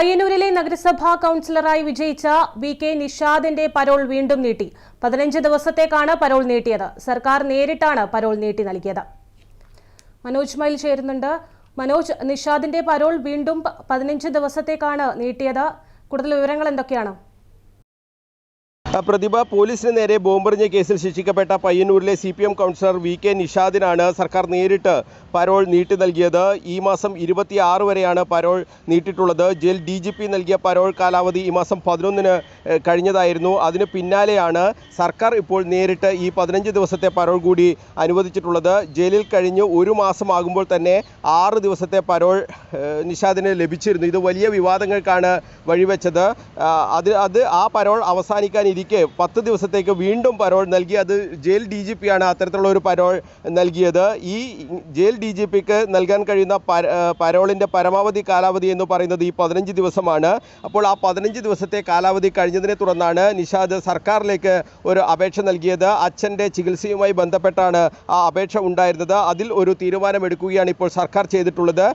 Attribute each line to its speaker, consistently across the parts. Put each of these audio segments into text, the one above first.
Speaker 1: പയ്യന്നൂരിലെ നഗരസഭാ കൌൺസിലറായി വിജയിച്ച V K നിഷാദിന്റെ parole വീണ്ടും നീട്ടി. പതിനഞ്ച് ദിവസത്തേക്കാണ് പരോൾ നീട്ടിയത്. സർക്കാർ നേരിട്ടാണ് പരോൾ നീട്ടി നൽകിയത്. മനോജ് മൈൽ ചേരുന്നുണ്ട്. മനോജ് നിഷാദിന്റെ പരോൾ വീണ്ടും പതിനഞ്ച് ദിവസത്തേക്കാണ് നീട്ടിയത്. കൂടുതൽ വിവരങ്ങൾ എന്തൊക്കെയാണ്?
Speaker 2: പ്രതിഭ പോലീസിന് നേരെ ബോംബെറിഞ്ഞ കേസിൽ ശിക്ഷിക്കപ്പെട്ട പയ്യന്നൂരിലെ C P M councillor V K നിഷാദിനാണ് സർക്കാർ നേരിട്ട് പരോൾ നീട്ടി നൽകിയത്. ഈ മാസം ഇരുപത്തിയാറ് വരെയാണ് പരോൾ നീട്ടിയിട്ടുള്ളത്. ജയിൽ ഡി ജി പി നൽകിയ പരോൾ കാലാവധി ഈ മാസം പതിനൊന്നിന് കഴിഞ്ഞതായിരുന്നു. അതിന് പിന്നാലെയാണ് സർക്കാർ ഇപ്പോൾ നേരിട്ട് ഈ പതിനഞ്ച് ദിവസത്തെ പരോൾ കൂടി അനുവദിച്ചിട്ടുള്ളത്. ജയിലിൽ കഴിഞ്ഞ് ഒരു മാസമാകുമ്പോൾ തന്നെ ആറ് ദിവസത്തെ പരോൾ നിഷാദിന് ലഭിച്ചിരുന്നു. ഇത് വലിയ വിവാദങ്ങൾക്കാണ് വഴിവെച്ചത്. അത് അത് ആ പരോൾ അവസാനിക്കാനിരിക്കെ പത്ത് ദിവസത്തേക്ക് വീണ്ടും പരോൾ നൽകി. അത് ജയിൽ ഡി ജി പി ആണ് അത്തരത്തിലുള്ള ഒരു പരോൾ നൽകിയത്. ഈ ജയിൽ ഡി ജി പിക്ക് നൽകാൻ കഴിയുന്ന പര- പരോളിന്റെ പരമാവധി കാലാവധി എന്ന് പറയുന്നത് ഈ പതിനഞ്ച് ദിവസമാണ്. അപ്പോൾ ആ പതിനഞ്ച് ദിവസത്തെ കാലാവധി കഴിഞ്ഞതിനെ തുടർന്നാണ് നിഷാദ് സർക്കാരിലേക്ക് ഒരു അപേക്ഷ നൽകിയത്. അച്ഛന്റെ ചികിത്സയുമായി ബന്ധപ്പെട്ടാണ് ആ അപേക്ഷ ഉണ്ടായിരുന്നത്. അതിൽ ഒരു തീരുമാനമെടുക്കുകയാണ് ഇപ്പോൾ സർക്കാർ ചെയ്തിട്ടുള്ളത്.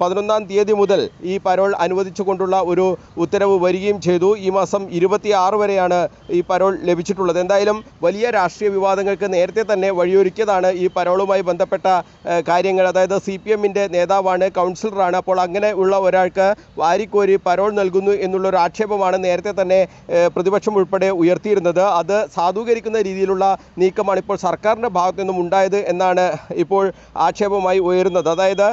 Speaker 2: പതിനൊന്നാം തീയതി മുതൽ ഈ പരോൾ അനുവദിച്ചുകൊണ്ടുള്ള ഒരു ഉത്തരവ് വരികയും ചെയ്തു. ഈ മാസം ഇരുപത്തിയാറ് വരെയാണ് ഈ പരോൾ ലഭിച്ചിട്ടുള്ളത്. എന്തായാലും വലിയ രാഷ്ട്രീയ വിവാദങ്ങൾക്ക് നേരത്തെ തന്നെ വഴിയൊരുക്കിയതാണ് ഈ പരോളുമായി ബന്ധപ്പെട്ട കാര്യങ്ങൾ. അതായത് സി പി എമ്മിന്റെ നേതാവാണ് കൗൺസിലറാണ്. അപ്പോൾ അങ്ങനെ ഉള്ള ഒരാൾക്ക് വാരിക്കോരി പരോൾ നൽകുന്നു എന്നുള്ളൊരു ആക്ഷേപമാണ് നേരത്തെ തന്നെ പ്രതിപക്ഷം ഉൾപ്പെടെ ഉയർത്തിയിരുന്നത്. അത് സാധൂകരിക്കുന്ന രീതിയിലുള്ള നീക്കമാണ് ഇപ്പോൾ സർക്കാരിന്റെ ഭാഗത്തു നിന്നും ഉണ്ടായത് എന്നാണ് ഇപ്പോൾ ആക്ഷേപമായി ഉയരുന്നത്. അതായത്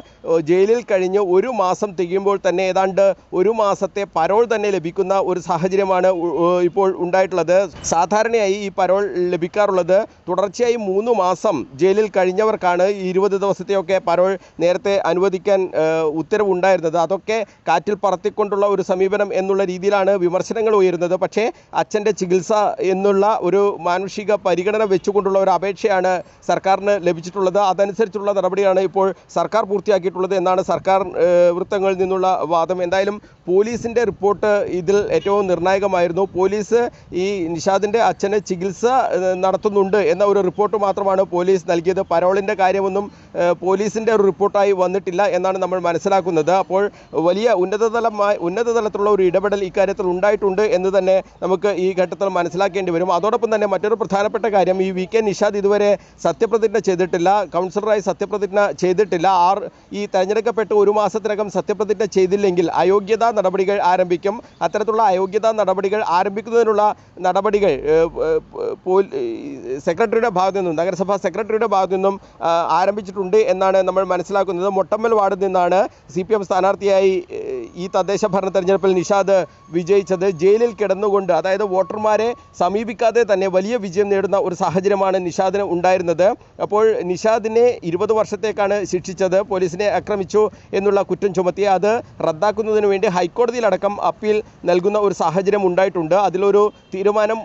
Speaker 2: ജയിലിൽ കഴിഞ്ഞ് ഒരു മാസം തികയുമ്പോൾ തന്നെ ഏതാണ്ട് ഒരു മാസത്തെ പരോൾ തന്നെ ലഭിക്കുന്ന ഒരു സാഹചര്യമാണ് ഇപ്പോൾ ഉണ്ടായിട്ടുള്ളത്. സാധാരണയായി ഈ പരോൾ ലഭിക്കാറുള്ളത് തുടർച്ചയായി മൂന്ന് മാസം ജയിലിൽ കഴിഞ്ഞവർക്കാണ്. ഇരുപത് ദിവസത്തെയൊക്കെ പരോൾ നേരത്തെ അനുവദിക്കാൻ ഉത്തരവുണ്ടായിരുന്നത്. അതൊക്കെ കാറ്റിൽ പറത്തിക്കൊണ്ടുള്ള ഒരു സമീപനം എന്നുള്ള രീതിയിലാണ് വിമർശനങ്ങൾ ഉയരുന്നത്. പക്ഷേ അച്ഛന്റെ ചികിത്സ എന്നുള്ള ഒരു മാനുഷിക പരിഗണന വെച്ചുകൊണ്ടുള്ള ഒരു അപേക്ഷയാണ് സർക്കാരിന് ലഭിച്ചിട്ടുള്ളത്. അതനുസരിച്ചുള്ള നടപടിയാണ് ഇപ്പോൾ സർക്കാർ പൂർത്തിയാക്കിയിട്ടുള്ളത് എന്നാണ് സർക്കാർ വൃത്തങ്ങളിൽ നിന്നുള്ള വാദം. എന്തായാലും പോലീസിന്റെ റിപ്പോർട്ട് ഇതിൽ ഏറ്റവും നിർണായകമായിരുന്നു. പോലീസ് ഈ നിഷാദിന്റെ അച്ഛനെ ചികിത്സ നടത്തുന്നുണ്ട് എന്ന ഒരു റിപ്പോർട്ട് മാത്രമാണ് പോലീസ് നൽകിയത്. പരോളിന്റെ കാര്യമൊന്നും പോലീസിന്റെ ഒരു റിപ്പോർട്ടായി വന്നിട്ടില്ല എന്നാണ് നമ്മൾ മനസ്സിലാക്കുന്നത്. അപ്പോൾ വലിയ ഉന്നതതലമായി ഉന്നതതലത്തിലുള്ള ഒരു ഇടപെടൽ ഇക്കാര്യത്തിൽ ഉണ്ടായിട്ടുണ്ട് എന്ന് തന്നെ നമുക്ക് ഈ ഘട്ടത്തിൽ മനസ്സിലാക്കേണ്ടി വരും. അതോടൊപ്പം തന്നെ മറ്റൊരു പ്രധാനപ്പെട്ട കാര്യം ഈ വി കെ നിഷാദ് ഇതുവരെ സത്യപ്രതിജ്ഞ ചെയ്തിട്ടില്ല കൗൺസിലറായി സത്യപ്രതിജ്ഞ ചെയ്തിട്ടില്ല. ആർ ഈ തെരഞ്ഞെടുക്കപ്പെട്ട് ഒരു മാസത്തിനകം സത്യപ്രതിജ്ഞ ചെയ്തില്ലെങ്കിൽ അയോഗ്യതാ നടപടികൾ ആരംഭിക്കും. അത്തരത്തിലുള്ള അയോഗ്യതാ നടപടികൾ ആരംഭിക്കുന്നതിനുള്ള നടപടികൾ സെക്രട്ടറിയുടെ ഭാഗത്തു നിന്നും നഗരസഭാ സെക്രട്ടറിയുടെ ഭാഗത്തു നിന്നും ആരംഭിച്ചിട്ടുണ്ട് എന്നാണ് നമ്മൾ മനസ്സിലാക്കുന്നത്. മൊട്ടമ്മൽ വാർഡിൽ നിന്നാണ് സി പി എം സ്ഥാനാർത്ഥിയായി ഈ തദ്ദേശ ഭരണ തെരഞ്ഞെടുപ്പിൽ നിഷാദ് വിജയിച്ചത് ജയിലിൽ കിടന്നുകൊണ്ട് അതായത് വോട്ടർമാരെ സമീപിക്കാതെ തന്നെ വലിയ വിജയം നേടുന്ന ഒരു സാഹചര്യമാണ് നിഷാദിന് ഉണ്ടായിരുന്നത്. അപ്പോൾ നിഷാദിനെ ഇരുപത് വർഷത്തേക്കാണ് ശിക്ഷിച്ചത് പോലീസിനെ ആക്രമിച്ചു എന്നുള്ള കുറ്റം ചുമത്തി അത് റദ്ദാക്കുന്നതിന് വേണ്ടി ഹൈക്കോടതിയിലടക്കം അപ്പീൽ നൽകുന്ന ഒരു സാഹചര്യം ഉണ്ടായിട്ടുണ്ട്. അതിലൊരു തീരുമാനം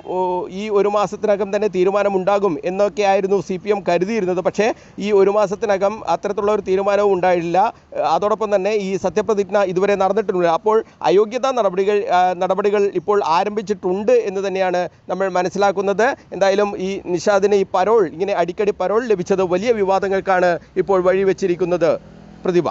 Speaker 2: ഈ ഒരു മാസത്തിനകം തന്നെ തീരുമാനം ഉണ്ടാകും എന്നൊക്കെയായിരുന്നു സി പി എം കരുതിയിരുന്നത്. പക്ഷേ ഈ ഒരു മാസത്തിനകം അത്തരത്തിലുള്ള ഒരു തീരുമാനവും ഉണ്ടായില്ല അതോടൊപ്പം തന്നെ ഈ സത്യപ്രതിജ്ഞ ഇതുവരെ നടന്നിട്ടില്ല അപ്പോൾ അയോഗ്യതാ നടപടികൾ നടപടികൾ ഇപ്പോൾ ആരംഭിച്ചിട്ടുണ്ട് എന്ന് തന്നെയാണ് നമ്മൾ മനസ്സിലാക്കുന്നത്. എന്തായാലും ഈ നിഷാദിന് ഈ പരോൾ ഇങ്ങനെ അടിക്കടി പരോൾ ലഭിച്ചത് വലിയ വിവാദങ്ങൾക്കാണ് ഇപ്പോൾ വഴിവെച്ചിരിക്കുന്നത്. പ്രതിഭ.